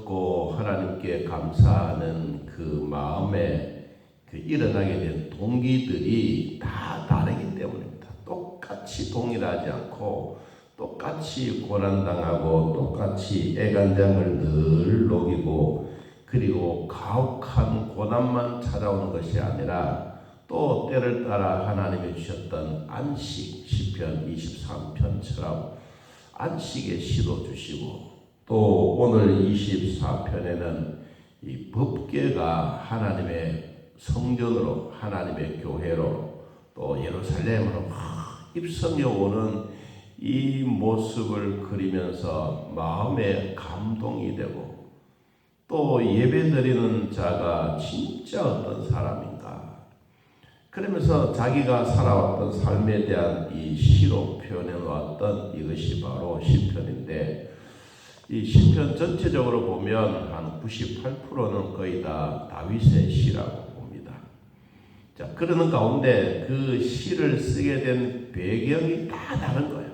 적고 하나님께 감사하는 그 마음에 그 일어나게 된 동기들이 다 다르기 때문입니다. 똑같이 동일하지 않고 똑같이 고난당하고 똑같이 애간장을 늘 녹이고 그리고 가혹한 고난만 찾아오는 것이 아니라 또 때를 따라 하나님이 주셨던 안식 시편 23편처럼 안식의 시도 주시고 또 오늘 24편에는 이 법궤가 하나님의 성전으로 하나님의 교회로 또 예루살렘으로 막 입성해 오는 이 모습을 그리면서 마음에 감동이 되고 또 예배 드리는 자가 진짜 어떤 사람인가? 그러면서 자기가 살아왔던 삶에 대한 이 시로 표현해 놓았던 이것이 바로 시편인데 이 시편 전체적으로 보면 한 98%는 거의 다 다윗의 시라고 봅니다. 자, 그러는 가운데 그 시를 쓰게 된 배경이 다 다른 거예요.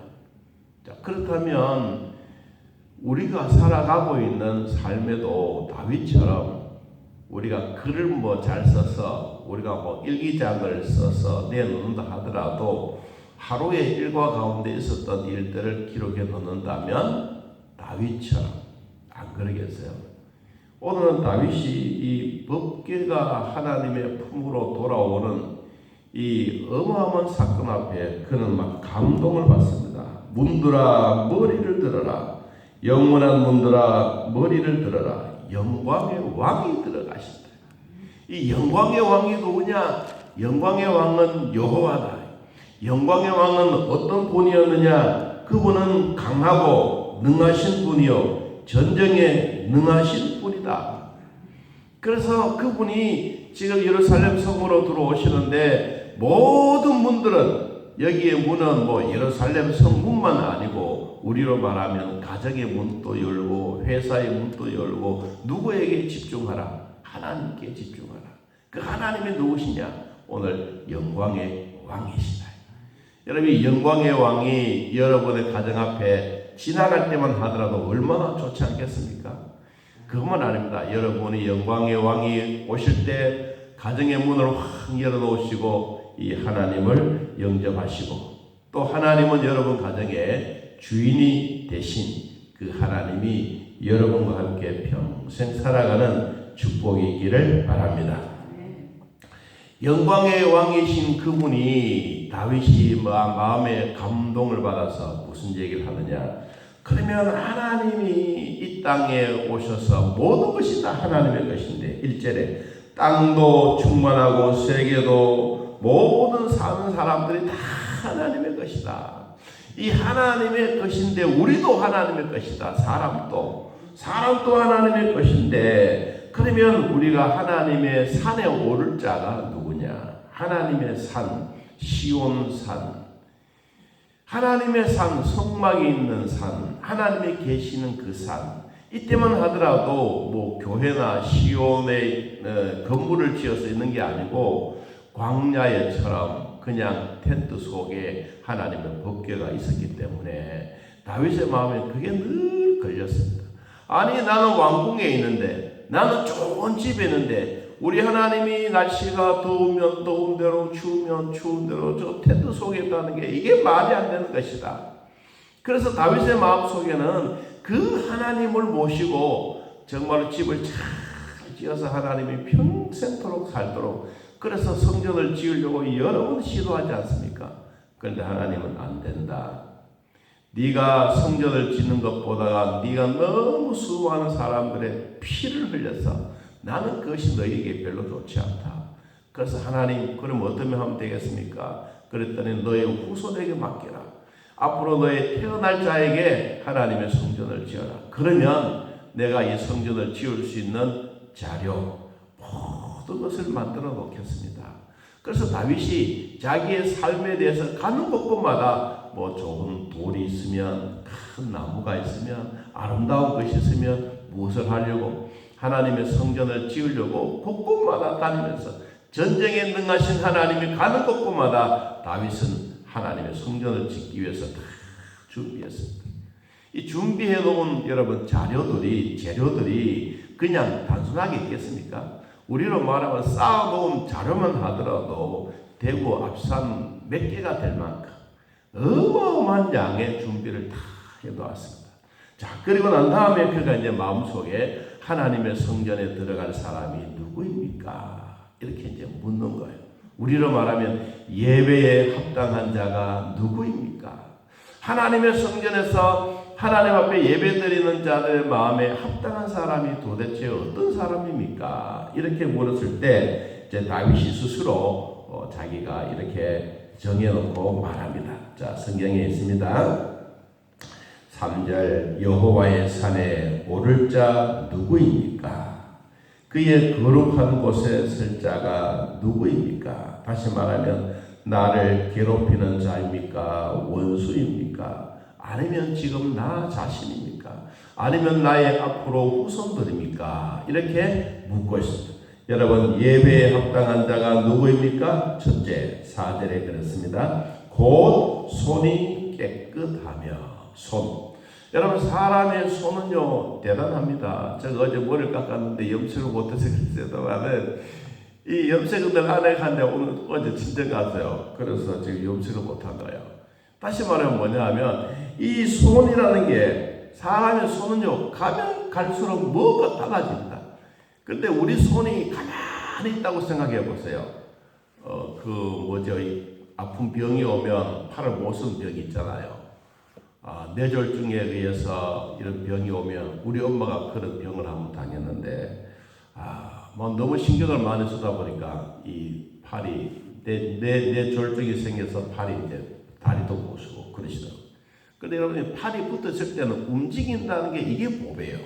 자, 그렇다면 우리가 살아가고 있는 삶에도 다윗처럼 우리가 글을 뭐 잘 써서 우리가 뭐 일기장을 써서 내놓는다 하더라도 하루의 일과 가운데 있었던 일들을 기록해 놓는다면 다윗처럼 안 그러겠어요? 오늘은 다윗이 이 법궤가 하나님의 품으로 돌아오는 이 어마어마한 사건 앞에 그는 막 감동을 받습니다. 문들아 머리를 들어라. 영원한 문들아 머리를 들어라. 영광의 왕이 들어가신다. 이 영광의 왕이 누구냐? 영광의 왕은 여호와다. 영광의 왕은 어떤 분이었느냐? 그분은 강하고 능하신 분이요. 전쟁에 능하신 분이다. 그래서 그분이 지금 예루살렘 성으로 들어오시는데 모든 문들은 여기에 문은 뭐 예루살렘 성문만 아니고 우리로 말하면 가정의 문도 열고 회사의 문도 열고 누구에게 집중하라? 하나님께 집중하라. 그 하나님이 누구시냐? 오늘 영광의 왕이시다. 여러분 이 영광의 왕이 여러분의 가정 앞에 지나갈 때만 하더라도 얼마나 좋지 않겠습니까? 그것만 아닙니다. 여러분이 영광의 왕이 오실 때 가정의 문을 확 열어놓으시고 이 하나님을 영접하시고 또 하나님은 여러분 가정의 주인이 되신 그 하나님이 여러분과 함께 평생 살아가는 축복이 있기를 바랍니다. 영광의 왕이신 그분이 다윗이 마- 마음에 감동을 받아서 무슨 얘기를 하느냐? 그러면 하나님이 이 땅에 오셔서 모든 것이 다 하나님의 것인데 1절에 땅도 충만하고 세계도 모든 사는 사람들이 다 하나님의 것이다. 이 하나님의 것인데 우리도 하나님의 것이다. 사람도 사람도 하나님의 것인데 그러면 우리가 하나님의 산에 오를 자가 누구냐? 하나님의 산 시온산 하나님의 산 성막이 있는 산 하나님이 계시는 그 산 이때만 하더라도 뭐 교회나 시온의 어, 건물을 지어서 있는 게 아니고 광야에처럼 그냥 텐트 속에 하나님의 법궤가 있었기 때문에 다윗의 마음에 그게 늘 걸렸습니다. 아니 나는 왕궁에 있는데 나는 좋은 집에 있는데 우리 하나님이 날씨가 더우면 더운 대로 추우면 추운 대로 저 텐트 속에 있다는 게 이게 말이 안 되는 것이다. 그래서 다윗의 마음 속에는 그 하나님을 모시고 정말 집을 잘 지어서 하나님이 평생토록 살도록 그래서 성전을 지으려고 여러 번 시도하지 않습니까? 그런데 하나님은 안 된다. 네가 성전을 짓는 것보다가 네가 너무 수많은 사람들의 피를 흘려서 나는 그것이 너에게 별로 좋지 않다. 그래서 하나님 그럼 어떻게 하면 되겠습니까? 그랬더니 너의 후손에게 맡겨라. 앞으로 너의 태어날 자에게 하나님의 성전을 지어라. 그러면 내가 이 성전을 지을 수 있는 자료 모든 것을 만들어 놓겠습니다. 그래서 다윗이 자기의 삶에 대해서 가는 곳곳마다 뭐 좋은 돌이 있으면 큰 나무가 있으면 아름다운 것이 있으면 무엇을 하려고 하나님의 성전을 지으려고 곳곳마다 다니면서 전쟁에 능하신 하나님이 가는 곳곳마다 다윗은 하나님의 성전을 짓기 위해서 다 준비했습니다. 이 준비해 놓은 여러분 자료들이 재료들이 그냥 단순하게 있겠습니까? 우리로 말하면 쌓아 놓은 자료만 하더라도 대구 앞산 몇 개가 될 만큼 어마어마한 양의 준비를 다 해놓았습니다. 자, 그리고 난 다음에 그가 이제 마음속에 하나님의 성전에 들어갈 사람이 누구입니까? 이렇게 이제 묻는 거예요. 우리로 말하면 예배에 합당한 자가 누구입니까? 하나님의 성전에서 하나님 앞에 예배드리는 자들의 마음에 합당한 사람이 도대체 어떤 사람입니까? 이렇게 물었을 때 이제 다윗이 스스로 어, 자기가 이렇게 정해놓고 말합니다. 자, 성경에 있습니다. 3절 여호와의 산에 오를 자 누구입니까? 그의 거룩한 곳에 설 자가 누구입니까? 다시 말하면 나를 괴롭히는 자입니까? 원수입니까? 아니면 지금 나 자신입니까? 아니면 나의 앞으로 후손들입니까? 이렇게 묻고 있습니다. 여러분 예배에 합당한 자가 누구입니까? 첫째 4절에 그렇습니다. 곧 손이 깨끗하며 손 여러분 사람의 손은요 대단합니다. 제가 어제 머리를 깎았는데 염색을 못해서 그랬어요만은 이 염색을 안에 갔는데 오늘 어제 친정 갔어요. 그래서 지금 염색을 못한 거예요. 다시 말하면 뭐냐 하면 이 손이라는 게 사람의 손은요 가면 갈수록 뭐가 달라집니다. 근데 우리 손이 가만히 있다고 생각해 보세요. 어 그 뭐죠 이 아픈 병이 오면 팔을 못 쓰는 병이 있잖아요. 아, 뇌졸중에 의해서 이런 병이 오면 우리 엄마가 그런 병을 한번 다녔는데 아, 뭐 너무 신경을 많이 쓰다 보니까 이 팔이 내, 내, 뇌졸중이 생겨서 팔이 이제 다리도 못 쓰고 그러시더라고요. 근데 여러분이 팔이 붙었을 때는 움직인다는 게 이게 보배예요.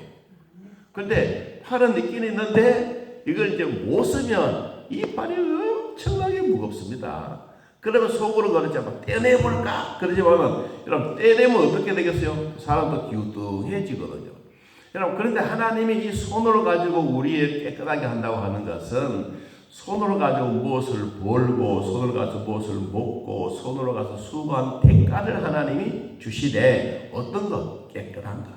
근데 팔은 있긴 있는데 이걸 이제 못 쓰면 이 팔이 엄청나게 무겁습니다. 그러면 속으로 그러지 막 떼내볼까? 그러지 말면 여러분 떼내면 어떻게 되겠어요? 사람도 기우뚱해지거든요. 여러분 그런데 하나님이 이 손으로 가지고 우리의 깨끗하게 한다고 하는 것은 손으로 가지고 무엇을 벌고 손으로 가서 무엇을 먹고 손으로 가서 수고한 대가를 하나님이 주시되 어떤 것 깨끗한 것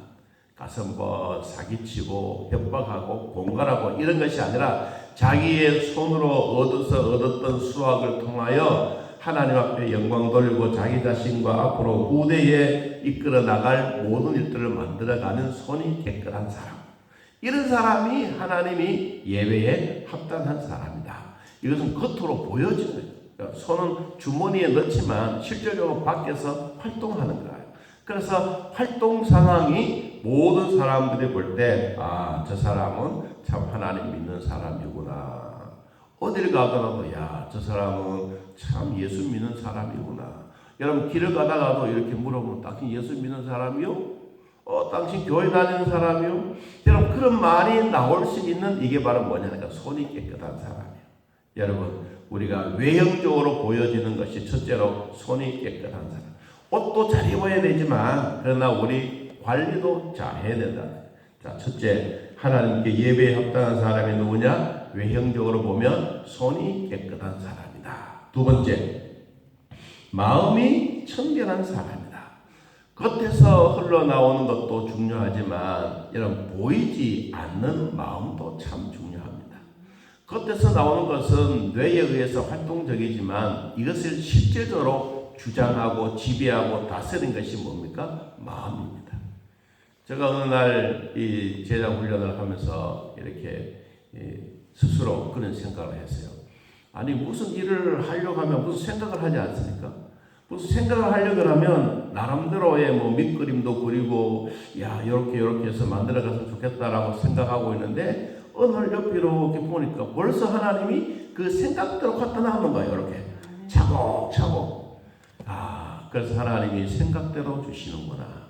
가서 뭐 사기치고 협박하고 공갈하고 이런 것이 아니라 자기의 손으로 얻어서 얻었던 수확을 통하여 하나님 앞에 영광 돌리고 자기 자신과 앞으로 후대에 이끌어 나갈 모든 일들을 만들어가는 손이 깨끗한 사람. 이런 사람이 하나님이 예배에 합당한 사람이다. 이것은 겉으로 보여지는 거예요. 손은 주머니에 넣지만 실제적으로 밖에서 활동하는 거예요. 그래서 활동 상황이 모든 사람들이 볼 때, 아, 저 사람은 참 하나님 믿는 사람이구나. 어딜 가더라도, 야, 저 사람은 참 예수 믿는 사람이구나. 여러분, 길을 가다가도 이렇게 물어보면, 당신 예수 믿는 사람이요? 어, 당신 교회 다니는 사람이요? 여러분, 그런 말이 나올 수 있는 이게 바로 뭐냐니까, 손이 깨끗한 사람이에요. 여러분, 우리가 외형적으로 보여지는 것이 첫째로 손이 깨끗한 사람. 옷도 잘 입어야 되지만 그러나 우리 관리도 잘 해야 된다. 자, 첫째 하나님께 예배에 합당한 사람이 누구냐? 외형적으로 보면 손이 깨끗한 사람이다. 두 번째 마음이 청결한 사람이다. 겉에서 흘러나오는 것도 중요하지만 여러분 보이지 않는 마음도 참 중요합니다. 겉에서 나오는 것은 뇌에 의해서 활동적이지만 이것을 실제적으로 주장하고 지배하고 다스린 것이 뭡니까? 마음입니다. 제가 어느 날 이 제자 훈련을 하면서 이렇게 스스로 그런 생각을 했어요. 아니 무슨 일을 하려고 하면 무슨 생각을 하지 않습니까? 무슨 생각을 하려고 하면 나름대로의 뭐 밑그림도 그리고 야 이렇게 이렇게 해서 만들어갔으면 좋겠다라고 생각하고 있는데 어느 날 옆에 이렇게 보니까 벌써 하나님이 그 생각대로 갖다 놔는 거예요. 이렇게 차곡차곡. 아 그래서 하나님이 생각대로 주시는구나.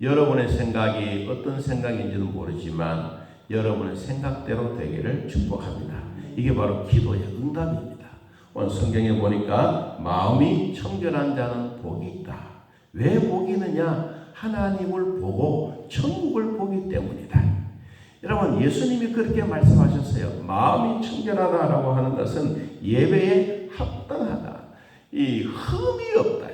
여러분의 생각이 어떤 생각인지는 모르지만 여러분의 생각대로 되기를 축복합니다. 이게 바로 기도의 응답입니다. 오늘 성경에 보니까 마음이 청결한 자는 복이 있다. 왜 복이 있느냐? 하나님을 보고 천국을 보기 때문이다. 여러분 예수님이 그렇게 말씀하셨어요. 마음이 청결하다라고 하는 것은 예배에 합당하다. 이 흠이 없다.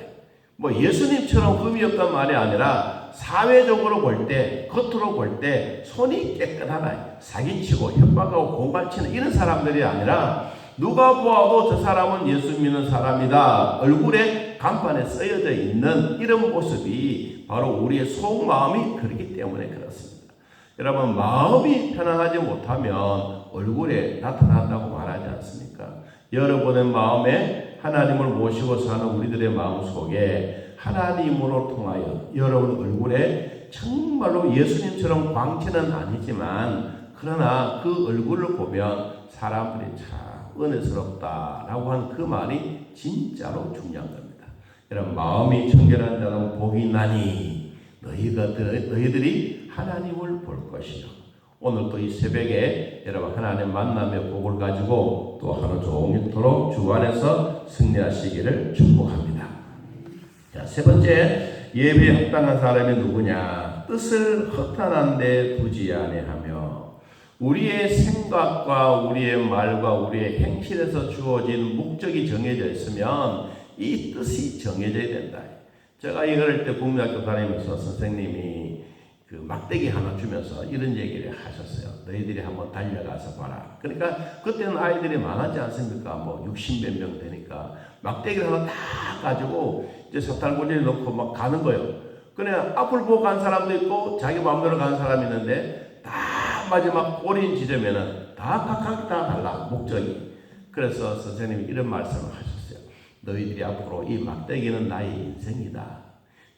뭐 예수님처럼 흠이 없단 말이 아니라 사회적으로 볼 때, 겉으로 볼 때 손이 깨끗하다. 사기치고 협박하고 공갈치는 이런 사람들이 아니라 누가 보아도 저 사람은 예수 믿는 사람이다. 얼굴에 간판에 쓰여져 있는 이런 모습이 바로 우리의 속마음이 그렇기 때문에 그렇습니다. 여러분, 마음이 편안하지 못하면 얼굴에 나타난다고 말하지 않습니까? 여러분의 마음에 하나님을 모시고 사는 우리들의 마음 속에 하나님으로 통하여 여러분 얼굴에 정말로 예수님처럼 광채는 아니지만 그러나 그 얼굴을 보면 사람들이 참 은혜스럽다라고 하는 그 말이 진짜로 중요한 겁니다. 여러분 마음이 청결한 자는 복이 나니 너희가 너희들이 하나님을 볼 것이요. 오늘 또 이 새벽에 여러분 하나님 만남의 복을 가지고 또 하루 종일토록 주 안에서 승리하시기를 축복합니다. 자, 세 번째 예배에 합당한 사람이 누구냐? 뜻을 허탄한 데 두지 아니하며 우리의 생각과 우리의 말과 우리의 행실에서 주어진 목적이 정해져 있으면 이 뜻이 정해져야 된다. 제가 이걸 때 국민학교 다니면서 선생님이 그 막대기 하나 주면서 이런 얘기를 하셨어요. 너희들이 한번 달려가서 봐라. 그러니까 그때는 아이들이 많았지 않습니까? 뭐 60몇 명 되니까 막대기를 하나 딱 가지고 이제 사탈구니에 넣고 막 가는 거예요. 그냥 앞을 보고 간 사람도 있고 자기 마음대로 가는 사람이 있는데 다 마지막 꼬린 지점에는 다 각각 다 달라 목적이. 그래서 선생님이 이런 말씀을 하셨어요. 너희들이 앞으로 이 막대기는 나의 인생이다.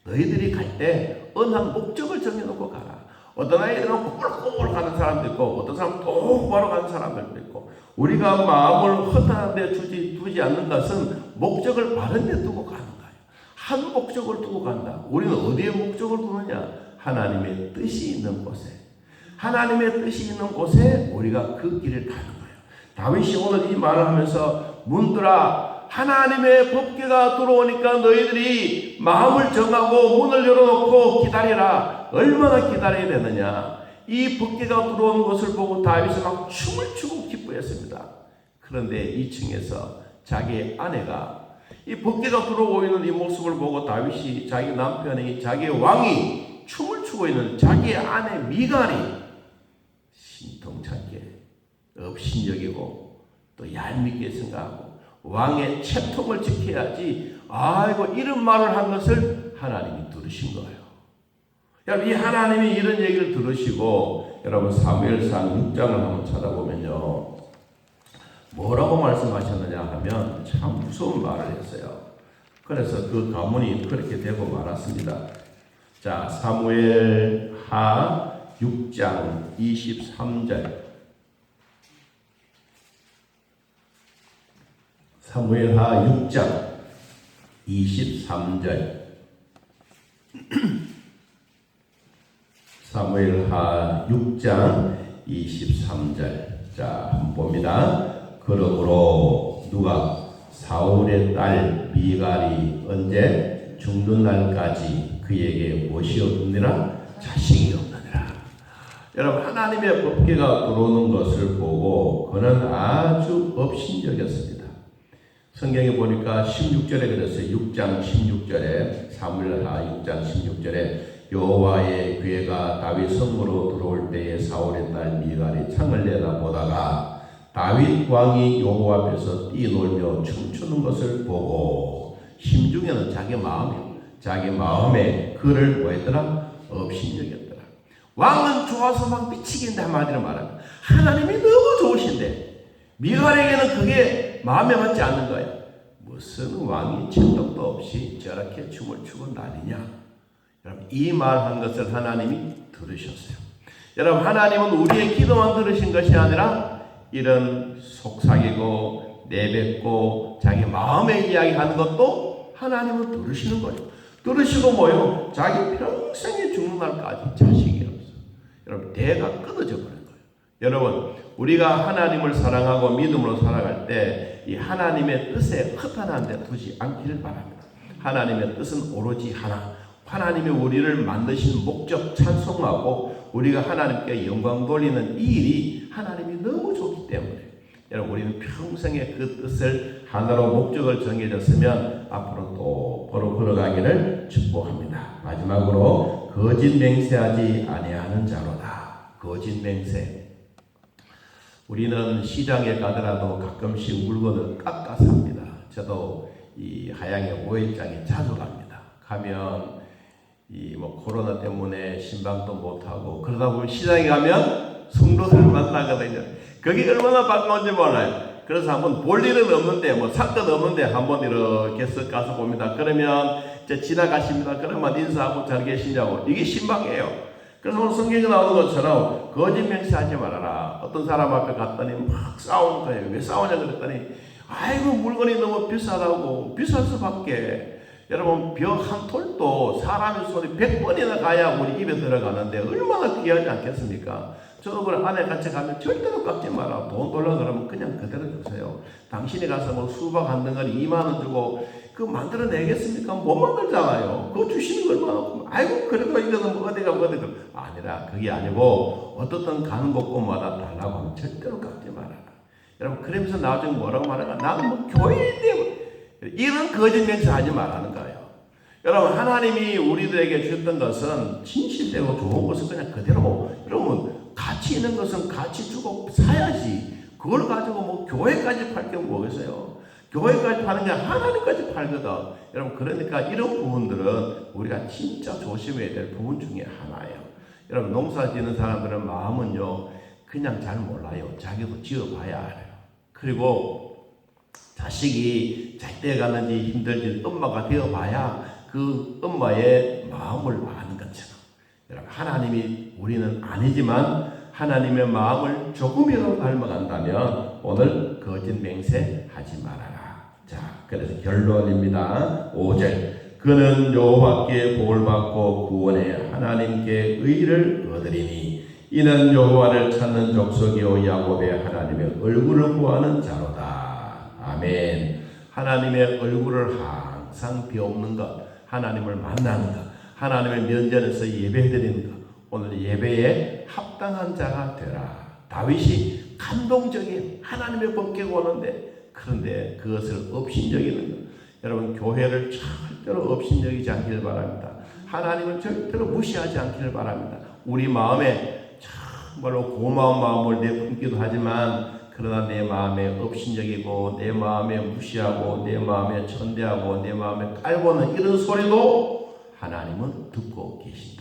너희들이 갈 때 어느 한 목적을 정해놓고 가라. 어떤 아이들은 꼬불꼬불 가는 사람도 있고 어떤 사람은 똑바로 가는 사람들도 있고 우리가 마음을 허탄한 데 두지, 두지 않는 것은 목적을 바른 데 두고 가는. 한 목적을 두고 간다. 우리는 어디에 목적을 두느냐? 하나님의 뜻이 있는 곳에. 하나님의 뜻이 있는 곳에 우리가 그 길을 가는 거예요. 다윗이 오늘 이 말을 하면서 문들아 하나님의 법궤가 들어오니까 너희들이 마음을 정하고 문을 열어놓고 기다리라. 얼마나 기다려야 되느냐. 이 법궤가 들어오는 것을 보고 다윗이 막 춤을 추고 기뻐했습니다. 그런데 2층에서 자기 아내가 이 법계가 들어오고 있는 이 모습을 보고 다윗이 자기 남편이 자기 왕이 춤을 추고 있는 자기 아내 미갈이 신통찮게 업신여기고 또 얄밉게 생각하고 왕의 채통을 지켜야지 아이고 이런 말을 한 것을 하나님이 들으신 거예요. 여러분 이 하나님이 이런 얘기를 들으시고 여러분 사무엘상 6장을 한번 찾아보면요. 뭐라고 말씀하셨느냐 하면 참 무서운 말을 했어요. 그래서 그 가문이 그렇게 되고 말았습니다. 자, 사무엘 하 6장 23절. 사무엘 하 6장 23절. 사무엘 하 6장 23절. 자, 한번 봅니다. 그러므로 누가 사울의 딸 미갈이 언제 죽는 날까지 그에게 무엇이 없느니라 자식이 없느니라. 여러분 하나님의 법계가 들어오는 것을 보고 그는 아주 업신여겼습니다. 성경에 보니까 16절에 그랬어요. 6장 16절에 사무엘하 6장 16절에 여호와의 괴가 다윗 성으로 들어올 때에 사울의 딸 미갈이 창을 내다보다가 다윗 왕이 여호와 앞에서 뛰놀며 춤추는 것을 보고 심중에는 자기 마음이 자기 마음에 그를 뭐했더라 업신여겼더라. 왕은 좋아서 막 미치겠다 한마디로 말합니다. 하나님이 너무 좋으신데 미갈에게는 그게 마음에 맞지 않는 거예요. 무슨 왕이 천덕도 없이 저렇게 춤을 추고 난리냐? 여러분 이 말 한 것을 하나님이 들으셨어요. 여러분 하나님은 우리의 기도만 들으신 것이 아니라 이런 속삭이고 내뱉고 자기 마음의 이야기하는 것도 하나님은 들으시는 거예요. 들으시고 뭐요? 자기 평생에 죽는 날까지 자식이 없어. 여러분 대가 끊어져 버린 거예요. 여러분 우리가 하나님을 사랑하고 믿음으로 살아갈 때 이 하나님의 뜻에 허탄한 데 두지 않기를 바랍니다. 하나님의 뜻은 오로지 하나. 하나님이 우리를 만드신 목적 찬송하고 우리가 하나님께 영광 돌리는 이 일이 하나님이 너무 좋기 때문에 여러분 우리는 평생에 그 뜻을 하나로 목적을 정해졌으면 앞으로 또 바로 걸어가기를 축복합니다. 마지막으로 거짓 맹세하지 아니하는 자로다. 거짓 맹세. 우리는 시장에 가더라도 가끔씩 물건을 깎아 삽니다. 저도 이 하양의 오일장에 자주 갑니다. 가면 이 뭐 코로나 때문에 신방도 못 하고 그러다 보면 시장에 가면 성도들 만나거든요. 거기 얼마나 반가운지 몰라요. 그래서 한번 볼 일은 없는데 뭐살것 없는데 한번 이렇게 쓱 가서 봅니다. 그러면 이제 지나가십니다. 그러면 인사하고 잘 계시냐고 이게 신방이에요. 그래서 오늘 성경에 나오는 것처럼 거짓 맹세하지 말아라. 어떤 사람 앞에 갔더니 막 싸우는 거예요. 왜 싸우냐 그랬더니 아이고 물건이 너무 비싸다고 비쌀 수밖에. 여러분 벽 한 톨도 사람의 손이 100번이나 가야 우리 입에 들어가는데 얼마나 귀하지 않겠습니까? 그 안에 같이 가면 절대로 깎지 마라. 돈 돌라 그러면 그냥 그대로 주세요. 당신이 가서 뭐 수박 한 덩어리 2만 원 주고 그 만들어내겠습니까? 못 만들잖아요. 그거 주시는 거 얼마나 없고. 아이고 그래도 이거는 뭐 어디가 뭐 어디 가 아니라 그게 아니고 어떻든 가는 곳곳마다 달라고 하면 절대로 깎지 말아라. 여러분 그러면서 나중에 뭐라고 말하나 나는 뭐 교회인데 이런 거짓 맹세하지 말라는 거예요. 여러분 하나님이 우리들에게 주셨던 것은 진실되고 좋은 것을 그냥 그대로 여러분 가치 있는 것은 가치 주고 사야지 그걸 가지고 뭐 교회까지 팔 게 뭐겠어요? 교회까지 파는 게 하나님까지 팔거든. 여러분 그러니까 이런 부분들은 우리가 진짜 조심해야 될 부분 중에 하나예요. 여러분 농사 짓는 사람들은 마음은요 그냥 잘 몰라요. 자기도 지어봐야 알아요. 그리고 자식이 잘 돼가는지 힘들지 엄마가 되어봐야 그 엄마의 마음을 아는 것처럼 여러분 하나님이 우리는 아니지만 하나님의 마음을 조금이라도 닮아간다면 오늘 거짓 맹세하지 말아라. 자, 그래서 결론입니다. 5절. 그는 여호와께 복을 받고 구원해 하나님께 의를 얻으리니 이는 여호와를 찾는 족속이요 야곱의 하나님의 얼굴을 구하는 자로다. 아멘. 하나님의 얼굴을 항상 비옵는 것, 하나님을 만나는 것, 하나님의 면전에서 예배드리는 것, 오늘 예배에 합당한 자가 되라. 다윗이 감동적인 하나님의 법궤가 오는데 그런데 그것을 업신여기는 것. 여러분 교회를 절대로 업신여기지 않기를 바랍니다. 하나님을 절대로 무시하지 않기를 바랍니다. 우리 마음에 정말로 고마운 마음을 내품기도 하지만 그러나 내 마음에 업신여기고 내 마음에 무시하고 내 마음에 천대하고 내 마음에 깔고는 이런 소리도 하나님은 듣고 계신다.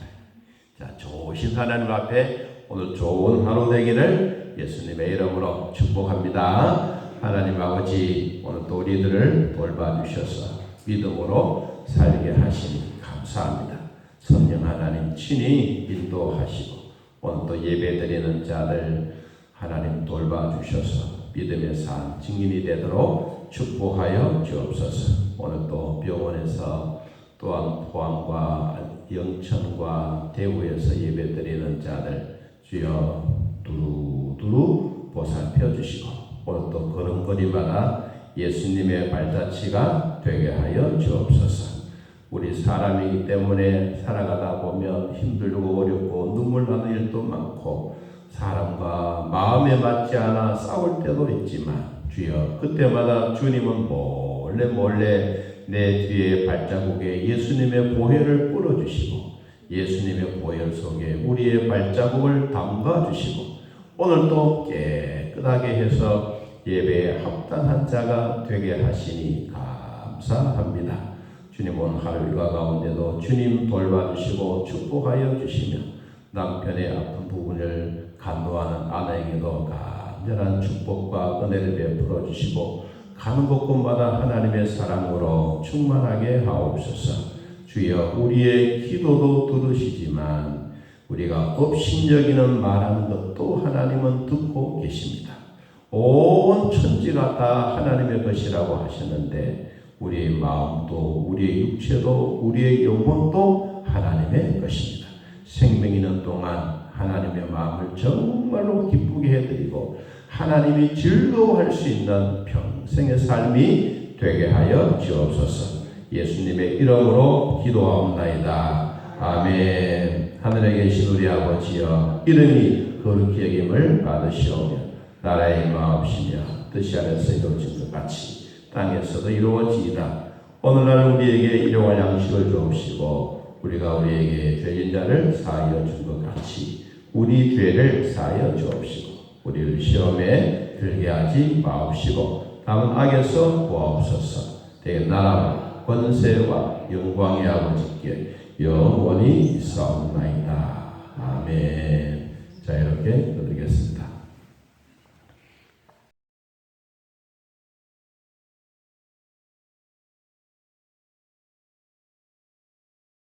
자, 좋으신 하나님 앞에 오늘 좋은 하루 되기를 예수님의 이름으로 축복합니다. 하나님 아버지 오늘 또 우리들을 돌봐주셔서 믿음으로 살게 하시니 감사합니다. 성령 하나님 친히 인도하시고 오늘 또 예배 드리는 자들 하나님 돌봐주셔서 믿음의 삶 증인이 되도록 축복하여 주옵소서. 오늘 또 병원에서 또한 포항과 영천과 대구에서 예배드리는 자들 주여 두루두루 보살펴 주시고 오늘 또 걸음걸이마다 예수님의 발자취가 되게 하여 주옵소서. 우리 사람이기 때문에 살아가다 보면 힘들고 어렵고 눈물 나는 일도 많고 사람과 마음에 맞지 않아 싸울 때도 있지만 주여 그때마다 주님은 몰래 몰래 내 뒤에 발자국에 예수님의 보혈을 뿌려주시고 예수님의 보혈 속에 우리의 발자국을 담가주시고 오늘도 깨끗하게 해서 예배에 합당한 자가 되게 하시니 감사합니다. 주님 오늘 하루 일과 가운데도 주님 돌봐주시고 축복하여 주시며 남편의 아픈 부분을 간도하는 아내에게도 간절한 축복과 은혜를 베풀어 주시고 가는 곳곳마다 하나님의 사랑으로 충만하게 하옵소서. 주여 우리의 기도도 들으시지만 우리가 업신여기는 말하는 것도 하나님은 듣고 계십니다. 온 천지가 다 하나님의 것이라고 하셨는데 우리의 마음도 우리의 육체도 우리의 영혼도 하나님의 것입니다. 생명 있는 동안 하나님의 마음을 정말로 기쁘게 해드리고 하나님이 즐거워할 수 있는 평 생의 삶이 되게 하여 주옵소서. 예수님의 이름으로 기도하옵나이다. 아멘. 하늘에 계신 우리 아버지여 이름이 거룩히 여김을 받으시오며 나라의 마옵시며 뜻이 아래서 이루어진 것 같이 땅에서도 이루어지이다. 오늘날 우리에게 일용할 양식을 주옵시고 우리가 우리에게 죄인 자를 사하여 준 것 같이 우리 죄를 사하여 주옵시고 우리를 시험에 들게 하지 마옵시고 다만 악에서 구하옵소서 대개 나라와 권세와 영광의 아버지께 영원히 있사옵나이다. 아멘. 자 이렇게